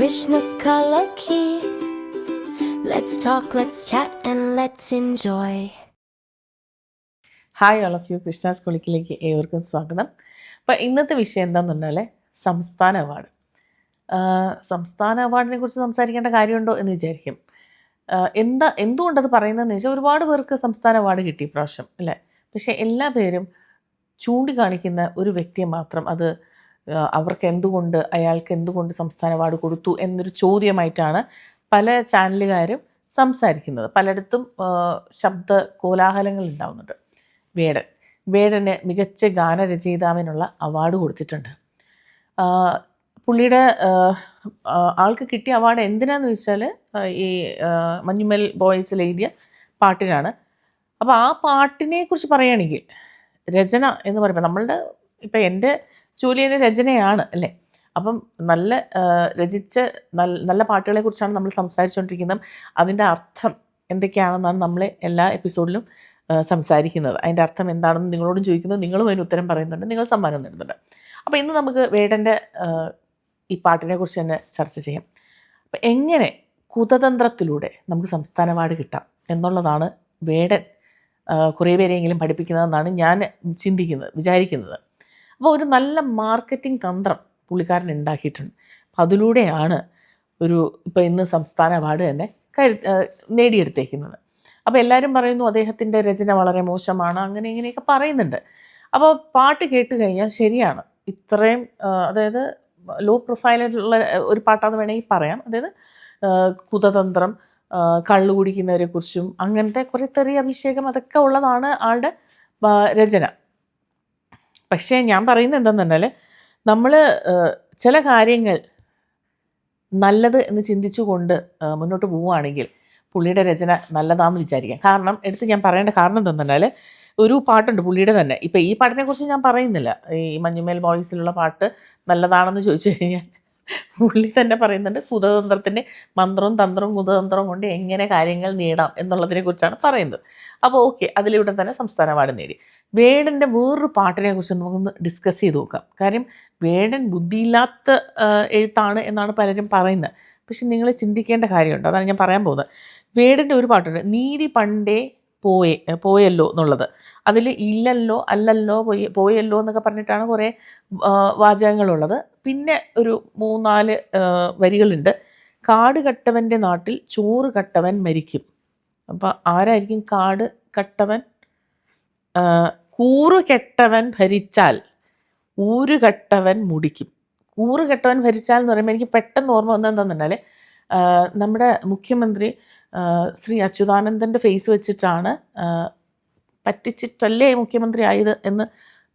Krishna's color key. Let's talk, let's chat, and let's enjoy. Hi all of you Krishna's കുളിക്കിലേക്ക് ഏവർക്കും സ്വാഗതം. അപ്പോൾ ഇന്നത്തെ വിഷയം എന്താണെന്നുണ്ടെങ്കിൽ സംസ്ഥാന അവാർഡ്. സംസ്ഥാന അവാർഡിനെ കുറിച്ച് സംസാരിക്കേണ്ട കാര്യമുണ്ടോ എന്ന് വിചാരിക്കും. എന്താ എന്തുകൊണ്ടത് പറയുന്നതെന്ന് വെച്ചാൽ ഒരുപാട് പേർക്ക് സംസ്ഥാന അവാർഡ് കിട്ടി പ്രാവശ്യം അല്ലേ? പക്ഷേ എല്ലാ പേരും ചൂണ്ടിക്കാണിക്കുന്ന ഒരു വ്യക്തിയെ മാത്രം അത് അവർക്ക് എന്തുകൊണ്ട് അയാൾക്ക് എന്തുകൊണ്ട് സംസ്ഥാന അവാർഡ് കൊടുത്തു എന്നൊരു ചോദ്യമായിട്ടാണ് പല ചാനലുകാരും സംസാരിക്കുന്നത്. പലയിടത്തും ശബ്ദ കോലാഹലങ്ങൾ ഉണ്ടാവുന്നുണ്ട്. വേടൻ. വേടന് മികച്ച ഗാനരചയിതാവിനുള്ള അവാർഡ് കൊടുത്തിട്ടുണ്ട്. പുള്ളിയുടെ ആൾക്ക് കിട്ടിയ അവാർഡ് എന്തിനാന്ന് വെച്ചാൽ ഈ മഞ്ഞുമൽ ബോയ്സിൽ എഴുതിയ പാട്ടിനാണ്. അപ്പോൾ ആ പാട്ടിനെ കുറിച്ച് പറയുകയാണെങ്കിൽ രചന എന്ന് പറയുമ്പോൾ നമ്മളുടെ ഇപ്പം എന്റെ ജോലി തന്നെ രചനയാണ് അല്ലേ? അപ്പം നല്ല രചിച്ച നല്ല പാട്ടുകളെ കുറിച്ചാണ് നമ്മൾ സംസാരിച്ചുകൊണ്ടിരിക്കുന്നത് അതിന്റെ അർത്ഥം എന്തൊക്കെയാണെന്നാണ് നമ്മൾ എല്ലാ എപ്പിസോഡിലും സംസാരിക്കുന്നത്. അതിന്റെ അർത്ഥം എന്താണെന്ന് നിങ്ങളോടും ചോദിക്കുന്നു. നിങ്ങളും അതിന് ഉത്തരം പറയുന്നുണ്ട്. നിങ്ങൾ സമ്മാനം നേടുന്നുണ്ട് അപ്പോൾ ഇന്ന് നമുക്ക് വേടന്റെ ഈ പാട്ടിനെ കുറിച്ച് തന്നെ ചർച്ച ചെയ്യാം. അപ്പം എങ്ങനെ കുതതന്ത്രത്തിലൂടെ നമുക്ക് സംസ്ഥാന അവാർഡ് കിട്ടാം എന്നുള്ളതാണ് വേടൻ കുറേ പേരെയെങ്കിലും പഠിപ്പിക്കുന്നതെന്നാണ് ഞാൻ ചിന്തിക്കുന്നത് വിചാരിക്കുന്നത്. അപ്പോൾ ഒരു നല്ല മാർക്കറ്റിംഗ് തന്ത്രം പുള്ളിക്കാരൻ ഉണ്ടാക്കിയിട്ടുണ്ട്. അപ്പം അതിലൂടെയാണ് ഒരു ഇപ്പോൾ ഇന്ന് സംസ്ഥാന അവാർഡ് തന്നെ കരു നേടിയെടുത്തേക്കുന്നത്. അപ്പോൾ എല്ലാവരും പറയുന്നു അദ്ദേഹത്തിന്റെ രചന വളരെ മോശമാണ് അങ്ങനെ ഇങ്ങനെയൊക്കെ പറയുന്നുണ്ട്. അപ്പോൾ പാട്ട് കേട്ട് കഴിഞ്ഞാൽ ശരിയാണ്. ഇത്രയും അതായത് ലോ പ്രൊഫൈലുള്ള ഒരു പാട്ടാന്ന് വേണമെങ്കിൽ പറയാം. അതായത് കുതതന്ത്രം കള്ളു കുടിക്കുന്നവരെ കുറിച്ചും അങ്ങനത്തെ കുറേ തെറിയ അഭിഷേകം അതൊക്കെ ഉള്ളതാണ് ആളുടെ രചന. പക്ഷേ ഞാൻ പറയുന്നത് എന്താണെന്ന് പറഞ്ഞാൽ നമ്മൾ ചില കാര്യങ്ങൾ നല്ലത് എന്ന് ചിന്തിച്ചുകൊണ്ട് മുന്നോട്ട് പോവുകയാണെങ്കിൽ പുള്ളിയുടെ രചന നല്ലതാണെന്ന് വിചാരിക്കാം. കാരണം എടുത്ത് ഞാൻ പറയേണ്ട കാരണം എന്തെന്നാൽ ഒരു പാട്ടുണ്ട് പുള്ളിയുടെ തന്നെ. ഇപ്പം ഈ പാട്ടിനെ കുറിച്ച് ഞാൻ പറയുന്നില്ല. ഈ മഞ്ഞുമേൽ ബോയ്സിലുള്ള പാട്ട് നല്ലതാണെന്ന് ചോദിച്ചു കഴിഞ്ഞാൽ പുള്ളി തന്നെ പറയുന്നുണ്ട് കുതതന്ത്രത്തിന്റെ മന്ത്രവും തന്ത്രവും കുതതന്ത്രവും കൊണ്ട് എങ്ങനെ കാര്യങ്ങൾ നേടാം എന്നുള്ളതിനെക്കുറിച്ചാണ് പറയുന്നത്. അപ്പോൾ ഓക്കെ അതിലൂടെ തന്നെ സംസ്ഥാന അവാർഡ് നേടി. വേടന്റെ വേറൊരു പാട്ടിനെ കുറിച്ച് നമുക്കൊന്ന് ഡിസ്കസ് ചെയ്ത് നോക്കാം. കാര്യം വേടൻ ബുദ്ധിയില്ലാത്ത എഴുത്താണ് എന്നാണ് പലരും പറയുന്നത്. പക്ഷെ നിങ്ങൾ ചിന്തിക്കേണ്ട കാര്യമുണ്ട്. അതാണ് ഞാൻ പറയാൻ പോകുന്നത്. വേടന്റെ ഒരു പാട്ടുണ്ട്. നീതി പണ്ടേ പോയേ പോയല്ലോ എന്നുള്ളത്. അതിൽ ഇല്ലല്ലോ അല്ലല്ലോ പോയി പോയല്ലോ എന്നൊക്കെ പറഞ്ഞിട്ടാണ് കുറേ വാചകങ്ങളുള്ളത്. പിന്നെ ഒരു മൂന്നാൽ വരികളുണ്ട്. കാട് കട്ടവന്റെ നാട്ടിൽ ചോറ് കട്ടവൻ മരിക്കും. അപ്പോൾ ആരായിരിക്കും കാട് കട്ടവൻ? ആ, കൂറ് കെട്ടവൻ ഭരിച്ചാൽ ഊരുകെട്ടവൻ മുടിക്കും. കൂറ് കെട്ടവൻ ഭരിച്ചാൽ എന്ന് പറയുമ്പോൾ എനിക്ക് പെട്ടെന്ന് ഓർമ്മ വന്നത് നമ്മുടെ മുഖ്യമന്ത്രി ശ്രീ അച്യുതാനന്ദന്റെ ഫേസ് വെച്ചിട്ടാണ് പറ്റിച്ചിട്ടല്ലേ മുഖ്യമന്ത്രി ആയത് എന്ന്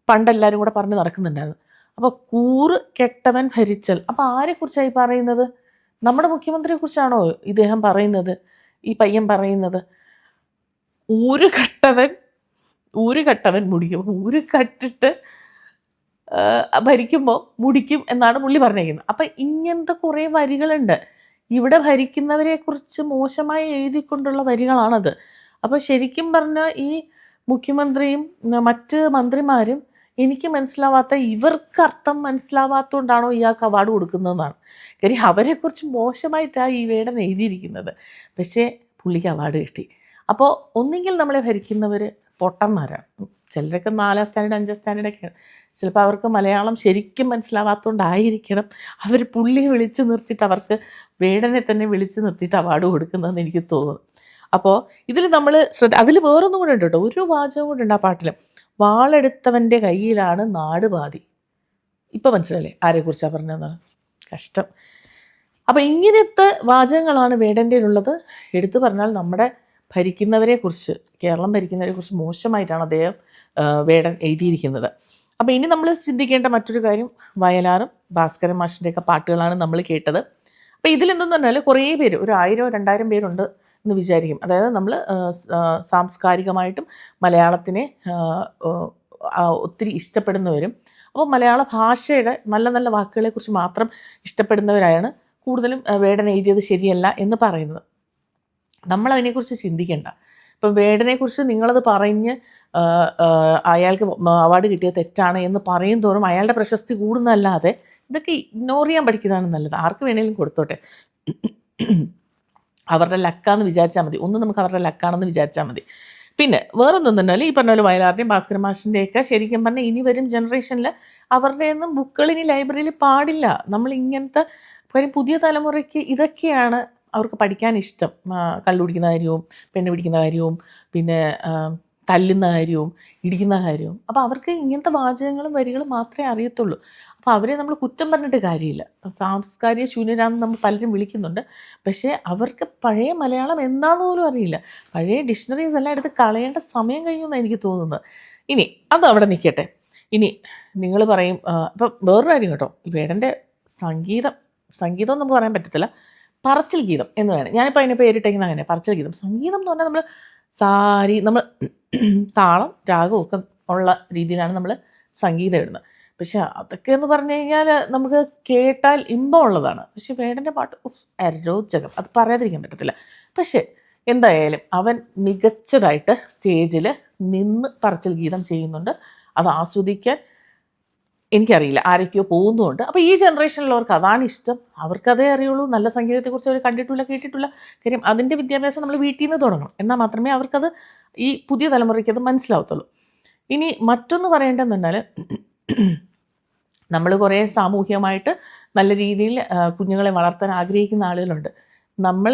പണ്ടെല്ലാവരും കൂടെ പറഞ്ഞ് നടക്കുന്നുണ്ടായിരുന്നു. അപ്പോൾ കൂറ് കെട്ടവൻ ഭരിച്ചൽ അപ്പോൾ ആരെക്കുറിച്ചായി പറയുന്നത്? നമ്മുടെ മുഖ്യമന്ത്രിയെക്കുറിച്ചാണോ ഇദ്ദേഹം പറയുന്നത്? ഈ പയ്യൻ പറയുന്നത്? ഊര് കെട്ടവൻ ഊര് കട്ടവൻ മുടിക്കും. ഊര് കട്ടിട്ട് ഭരിക്കുമ്പോൾ മുടിക്കും എന്നാണ് പുള്ളി പറഞ്ഞിരിക്കുന്നത്. അപ്പം ഇങ്ങനത്തെ കുറേ വരികളുണ്ട്. ഇവിടെ ഭരിക്കുന്നവരെക്കുറിച്ച് മോശമായി എഴുതിക്കൊണ്ടുള്ള വരികളാണത്. അപ്പോൾ ശരിക്കും പറഞ്ഞാൽ ഈ മുഖ്യമന്ത്രിയും മറ്റ് മന്ത്രിമാരും എനിക്ക് മനസ്സിലാവാത്ത ഇവർക്ക് അർത്ഥം മനസ്സിലാവാത്തതുകൊണ്ടാണോ ഇയാൾക്ക് അവാർഡ് കൊടുക്കുന്നതെന്നാണ്. കാര്യം അവരെക്കുറിച്ച് മോശമായിട്ടാണ് ഈ വേടൻ എഴുതിയിരിക്കുന്നത്. പക്ഷേ പുള്ളിക്ക് അവാർഡ് കിട്ടി. അപ്പോൾ ഒന്നെങ്കിൽ നമ്മളെ ഭരിക്കുന്നവർ പൊട്ടന്മാരാണ് ചിലരൊക്കെ നാലാം സ്റ്റാൻഡേർഡ് അഞ്ചാം സ്റ്റാൻഡേർഡൊക്കെയാണ് ചിലപ്പോൾ അവർക്ക് മലയാളം ശരിക്കും മനസ്സിലാവാത്തതുകൊണ്ടായിരിക്കണം അവർ പുള്ളിയെ വിളിച്ച് നിർത്തിയിട്ട് അവർക്ക് വേടനെ തന്നെ വിളിച്ച് നിർത്തിയിട്ട് അവാർഡ് കൊടുക്കുന്നതെന്ന് എനിക്ക് തോന്നുന്നു. അപ്പോൾ ഇതിൽ നമ്മൾ ശ്രദ്ധ അതിൽ വേറൊന്നും കൂടെ ഉണ്ട് കേട്ടോ. ഒരു വാചകം കൂടെ ഉണ്ട് ആ പാട്ടിൽ വാളെടുത്തവന്റെ കയ്യിലാണ് നാട് പാതി. ഇപ്പം മനസ്സിലല്ലേ ആരെക്കുറിച്ചാണ് പറഞ്ഞതെന്ന്? കഷ്ടം. അപ്പോൾ ഇങ്ങനത്തെ വാചകങ്ങളാണ് വേടന്റെ ഉള്ളത് എടുത്തു പറഞ്ഞാൽ നമ്മുടെ ഭരിക്കുന്നവരെ കുറിച്ച് കേരളം ഭരിക്കുന്നവരെ കുറിച്ച് മോശമായിട്ടാണ് അദ്ദേഹം വേടൻ എഴുതിയിരിക്കുന്നത്. അപ്പോൾ ഇനി നമ്മൾ ചിന്തിക്കേണ്ട മറ്റൊരു കാര്യം വയലാറും ഭാസ്കരൻ മാഷിന്റെയൊക്കെ പാട്ടുകളാണ് നമ്മൾ കേട്ടത്. അപ്പോൾ ഇതിലെന്തെന്ന് പറഞ്ഞാൽ കുറേ പേര് ഒരു ആയിരം രണ്ടായിരം പേരുണ്ട് എന്ന് വിചാരിക്കും. അതായത് നമ്മൾ സാംസ്കാരികമായിട്ടും മലയാളത്തിനെ ഒത്തിരി ഇഷ്ടപ്പെടുന്നവരും അപ്പോൾ മലയാള ഭാഷയുടെ നല്ല നല്ല വാക്കുകളെക്കുറിച്ച് മാത്രം ഇഷ്ടപ്പെടുന്നവരായാണ് കൂടുതലും വേടൻ എഴുതിയത് ശരിയല്ല എന്ന് പറയുന്നത്. നമ്മൾ അതിനെക്കുറിച്ച് ചിന്തിക്കേണ്ട. ഇപ്പം വേടനെക്കുറിച്ച് നിങ്ങളത് പറഞ്ഞ് അയാൾക്ക് അവാർഡ് കിട്ടിയത് തെറ്റാണ് എന്ന് പറയും തോറും അയാളുടെ പ്രശസ്തി കൂടുന്നതല്ലാതെ ഇതൊക്കെ ഇഗ്നോർ ചെയ്യാൻ പഠിക്കുന്നതാണ് നല്ലത്. ആർക്ക് വേണേലും കൊടുത്തോട്ടെ. അവരുടെ ലക്കാന്ന് വിചാരിച്ചാൽ മതി. ഒന്ന് നമുക്ക് അവരുടെ ലക്കാണെന്ന് വിചാരിച്ചാൽ മതി. പിന്നെ വേറൊന്നും തന്നാൽ ഈ പറഞ്ഞ പോലെ വയലാറിന്റെയും ഭാസ്കര മാഷിന്റെയൊക്കെ ശരിക്കും പറഞ്ഞാൽ ഇനി വരും ജനറേഷനിൽ അവരുടെയൊന്നും ബുക്കുകൾ ഇനി ലൈബ്രറിയിൽ പാടില്ല. നമ്മൾ ഇങ്ങനത്തെ കാര്യം പുതിയ തലമുറയ്ക്ക് ഇതൊക്കെയാണ് അവർക്ക് പഠിക്കാൻ ഇഷ്ടം. കള്ളു കുടിക്കുന്ന കാര്യവും പെണ്ണ് പിടിക്കുന്ന കാര്യവും പിന്നെ തല്ലുന്ന കാര്യവും ഇടിക്കുന്ന കാര്യവും. അപ്പോൾ അവർക്ക് ഇങ്ങനത്തെ വാചകങ്ങളും വരികളും മാത്രമേ അറിയത്തുള്ളൂ. അപ്പോൾ അവരെ നമ്മൾ കുറ്റം പറഞ്ഞിട്ട് കാര്യമില്ല. സാംസ്കാരിക ശൂന്യരാന്ന് നമ്മൾ പലരും വിളിക്കുന്നുണ്ട്. പക്ഷേ അവർക്ക് പഴയ മലയാളം എന്താന്ന് പോലും അറിയില്ല. പഴയ ഡിക്ഷണറീസ് എല്ലാം എടുത്ത് കളയേണ്ട സമയം കഴിഞ്ഞെന്നാണ് എനിക്ക് തോന്നുന്നത്. ഇനി അത് അവിടെ നിൽക്കട്ടെ. ഇനി നിങ്ങൾ പറയും ഇപ്പം വേറൊരു കാര്യം കേട്ടോ. വേടന്റെ സംഗീതം സംഗീതം നമുക്ക് പറയാൻ പറ്റത്തില്ല. പറച്ചിൽ ഗീതം എന്ന് വേണം ഞാനിപ്പോൾ അതിനെ പേരിട്ടേക്കുന്നത് അങ്ങനെ പറച്ചിൽ ഗീതം. സംഗീതം എന്ന് പറഞ്ഞാൽ നമ്മൾ സാരി നമ്മൾ താളം രാഗവും ഒക്കെ ഉള്ള രീതിയിലാണ് നമ്മൾ സംഗീതം ഇടുന്നത്. പക്ഷെ അതൊക്കെ എന്ന് പറഞ്ഞു കഴിഞ്ഞാൽ നമുക്ക് കേട്ടാൽ ഇമ്പമുള്ളതാണ് പക്ഷെ വേടന്റെ പാട്ട് ഉഫ്, അരോചകം അത് പറയാതിരിക്കാൻ പറ്റത്തില്ല. പക്ഷേ എന്തായാലും അവൻ മികച്ചതായിട്ട് സ്റ്റേജിൽ നിന്ന് പറച്ചിൽ ഗീതം ചെയ്യുന്നുണ്ട്. അത് ആസ്വദിക്കാൻ എനിക്കറിയില്ല ആരൊക്കെയോ പോകുന്നുമുണ്ട് അപ്പോൾ ഈ ജനറേഷനിലുള്ളവർക്ക് അതാണ് ഇഷ്ടം. അവർക്കതേ അറിയുള്ളൂ. നല്ല സംഗീതത്തെക്കുറിച്ച് അവർ കണ്ടിട്ടില്ല കേട്ടിട്ടില്ല. കാര്യം അതിന്റെ വിദ്യാഭ്യാസം നമ്മൾ വീട്ടിൽ നിന്ന് തുടങ്ങണം. എന്നാൽ മാത്രമേ അവർക്കത് ഈ പുതിയ തലമുറയ്ക്ക് അത് മനസ്സിലാവത്തുള്ളൂ. ഇനി മറ്റൊന്ന് പറയേണ്ടതെന്ന് പറഞ്ഞാൽ നമ്മൾ കുറേ സാമൂഹികമായിട്ട് നല്ല രീതിയിൽ കുഞ്ഞുങ്ങളെ വളർത്താൻ ആഗ്രഹിക്കുന്ന ആളുകളുണ്ട്. നമ്മൾ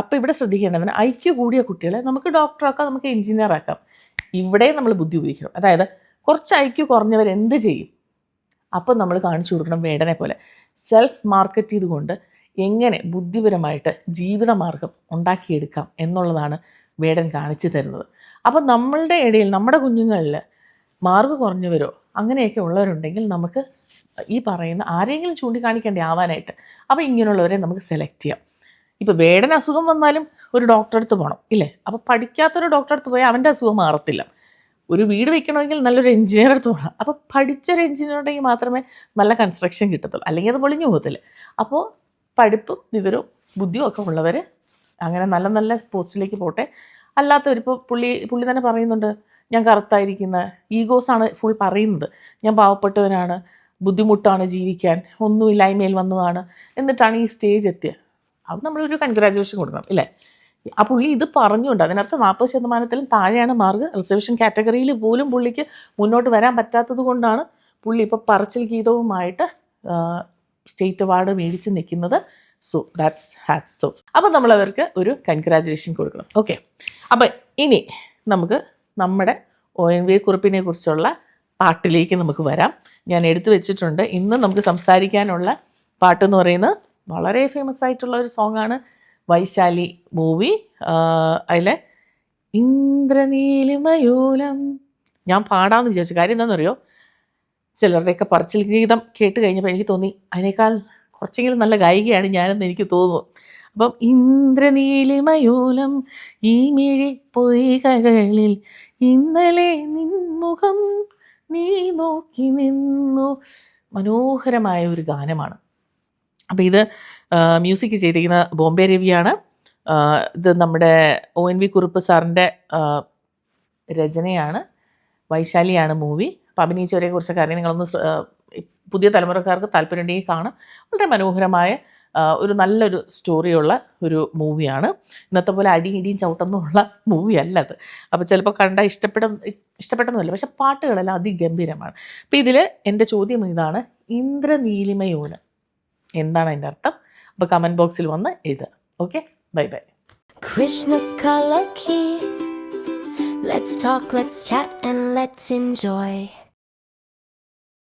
അപ്പോൾ ഇവിടെ ശ്രദ്ധിക്കേണ്ടതിന് ഐക്യ കൂടിയ കുട്ടികളെ നമുക്ക് ഡോക്ടറാക്കാം നമുക്ക് എഞ്ചിനീയർ ആക്കാം. ഇവിടെ നമ്മൾ ബുദ്ധി ഉപയോഗിക്കണം. അതായത് കുറച്ച് ഐക്യു കുറഞ്ഞവർ എന്ത് ചെയ്യും? അപ്പം നമ്മൾ കാണിച്ചു കൊടുക്കണം വേടനെ പോലെ. സെൽഫ് മാർക്കറ്റ് ചെയ്തുകൊണ്ട് എങ്ങനെ ബുദ്ധിപരമായിട്ട് ജീവിതമാർഗം ഉണ്ടാക്കിയെടുക്കാം എന്നുള്ളതാണ് വേടൻ കാണിച്ചു തരുന്നത്. അപ്പം നമ്മളുടെ ഇടയിൽ നമ്മുടെ കുഞ്ഞുങ്ങളിൽ മാർഗ് കുറഞ്ഞവരോ അങ്ങനെയൊക്കെ ഉള്ളവരുണ്ടെങ്കിൽ നമുക്ക് ഈ പറയുന്ന ആരെങ്കിലും ചൂണ്ടിക്കാണിക്കേണ്ടി ആവാനായിട്ട് അപ്പോൾ ഇങ്ങനെയുള്ളവരെ നമുക്ക് സെലക്ട് ചെയ്യാം. ഇപ്പോൾ വേടൻ അസുഖം വന്നാലും ഒരു ഡോക്ടറെ അടുത്ത് പോകണം ഇല്ലേ? അപ്പോൾ പഠിക്കാത്തൊരു ഡോക്ടറെ അടുത്ത് പോയാൽ അവന്റെ അസുഖം മാറത്തില്ല. ഒരു വീട് വെക്കണമെങ്കിൽ നല്ലൊരു എഞ്ചിനീയർ പോകണം അപ്പോൾ പഠിച്ചൊരു എഞ്ചിനീയർ ഉണ്ടെങ്കിൽ മാത്രമേ നല്ല കൺസ്ട്രക്ഷൻ കിട്ടത്തുള്ളൂ. അല്ലെങ്കിൽ അത് പൊളിഞ്ഞു പോകത്തില്ല. അപ്പോൾ പഠിപ്പും വിവരവും ബുദ്ധിയും ഒക്കെ ഉള്ളവർ അങ്ങനെ നല്ല നല്ല പോസ്റ്റിലേക്ക് പോട്ടെ. അല്ലാത്തവരിപ്പോൾ പുള്ളി പുള്ളി തന്നെ പറയുന്നുണ്ട് ഞാൻ കറുത്തായിരിക്കുന്ന. ഈഗോസാണ് ഫുൾ പറയുന്നത്. ഞാൻ പാവപ്പെട്ടവനാണ്. ബുദ്ധിമുട്ടാണ് ജീവിക്കാൻ. ഒന്നുമില്ലായ്മയിൽ വന്നതാണ്. എന്നിട്ടാണ് ഈ സ്റ്റേജ് എത്തിയത് അത് നമ്മളൊരു കൺഗ്രാജുലേഷൻ കൊടുക്കണം ഇല്ലേ? ആ പുള്ളി ഇത് പറഞ്ഞുകൊണ്ട് അതിനർത്ഥം നാൽപ്പത് ശതമാനത്തിലും താഴെയാണ് മാർക്ക്. റിസർവേഷൻ കാറ്റഗറിയിൽ പോലും പുള്ളിക്ക് മുന്നോട്ട് വരാൻ പറ്റാത്തത് കൊണ്ടാണ് പുള്ളി ഇപ്പോൾ പറച്ചിൽ ഗീതവുമായിട്ട് സ്റ്റേറ്റ് അവാർഡ് മേടിച്ച് നിൽക്കുന്നത്. സോ ദാറ്റ്സ് ഹാറ്റ്സ് സോ അപ്പോൾ നമ്മൾ അവർക്ക് ഒരു കൺഗ്രാജുലേഷൻ കൊടുക്കണം. ഓക്കെ അപ്പോൾ ഇനി നമുക്ക് നമ്മുടെ ഒ എൻ വി കുറിപ്പിനെ കുറിച്ചുള്ള പാട്ടിലേക്ക് നമുക്ക് വരാം. ഞാൻ എടുത്തു വെച്ചിട്ടുണ്ട്. ഇന്ന് നമുക്ക് സംസാരിക്കാനുള്ള പാട്ടെന്ന് പറയുന്നത് വളരെ ഫേമസ് ആയിട്ടുള്ള ഒരു സോങ്ങാണ് വൈശാലി മൂവി അതിലെ ഇന്ദ്രനീലിമയൂലം. ഞാൻ പാടാമെന്ന് വിചാരിച്ചു. കാര്യം എന്താണെന്നറിയോ? ചിലരുടെയൊക്കെ പറച്ചിൽ ഗീതം കേട്ട് കഴിഞ്ഞപ്പോൾ എനിക്ക് തോന്നി അതിനേക്കാൾ കുറച്ചെങ്കിലും നല്ല ഗായികയാണ് ഞാനെന്ന് എനിക്ക് തോന്നുന്നു. അപ്പം ഇന്ദ്രനീലിമയൂലം ഈ മിഴി പൊയ്കകളിൽ ഇന്നലെ നിൻമുഖം നീ നോക്കി നിന്നു. മനോഹരമായ ഒരു ഗാനമാണ്. അപ്പോൾ ഇത് മ്യൂസിക് ചെയ്തിരിക്കുന്ന ബോംബെ രവിയാണ്. ഇത് നമ്മുടെ ഒ എൻ വി കുറുപ്പ് സാറിന്റെ രചനയാണ്. വൈശാലിയാണ് മൂവി അപ്പോൾ അഭിനയിച്ചവരെ കുറിച്ചൊക്കെ അറിയാം. നിങ്ങളൊന്ന് പുതിയ തലമുറക്കാർക്ക് താല്പര്യമുണ്ടെങ്കിൽ കാണാം. വളരെ മനോഹരമായ ഒരു നല്ലൊരു സ്റ്റോറിയുള്ള ഒരു മൂവിയാണ് ഇന്നത്തെ പോലെ അടിയും ഇടിയും ചവിട്ടൊന്നുമുള്ള മൂവി അല്ല അത്. അപ്പോൾ ചിലപ്പോൾ കണ്ട ഇഷ്ടപ്പെടും ഇഷ്ടപ്പെട്ടൊന്നുമില്ല. പക്ഷെ പാട്ടുകളെല്ലാം അതിഗംഭീരമാണ്. അപ്പോൾ ഇതിൽ എന്റെ ചോദ്യം ഇതാണ്. ഇന്ദ്രനീലിമയോലം. എന്താണ് അതിന്റെ അർത്ഥം അപ്പോൾ കമന്റ് ബോക്സിൽ വന്ന് എഴുതുക okay bye bye Krishna's color key. Let's talk, let's chat, and let's enjoy.